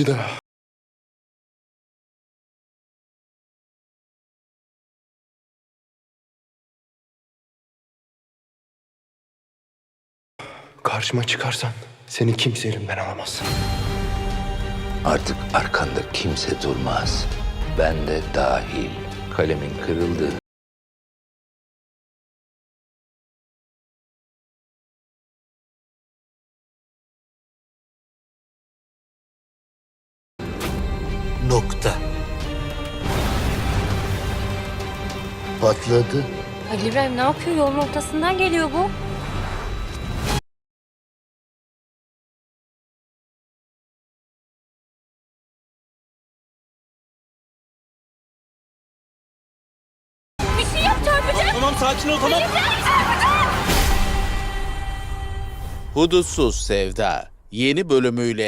Bir daha. Karşıma çıkarsan seni kimse elimden alamaz. Artık arkanda kimse durmaz. Ben de dahil. Kalemin kırıldı. Nokta. Patladı. Halil İbrahim ne yapıyor? Yolun ortasından geliyor bu. Bir şey yap çarpacak. Tamam sakin ol tamam. Hudutsuz Sevda yeni bölümüyle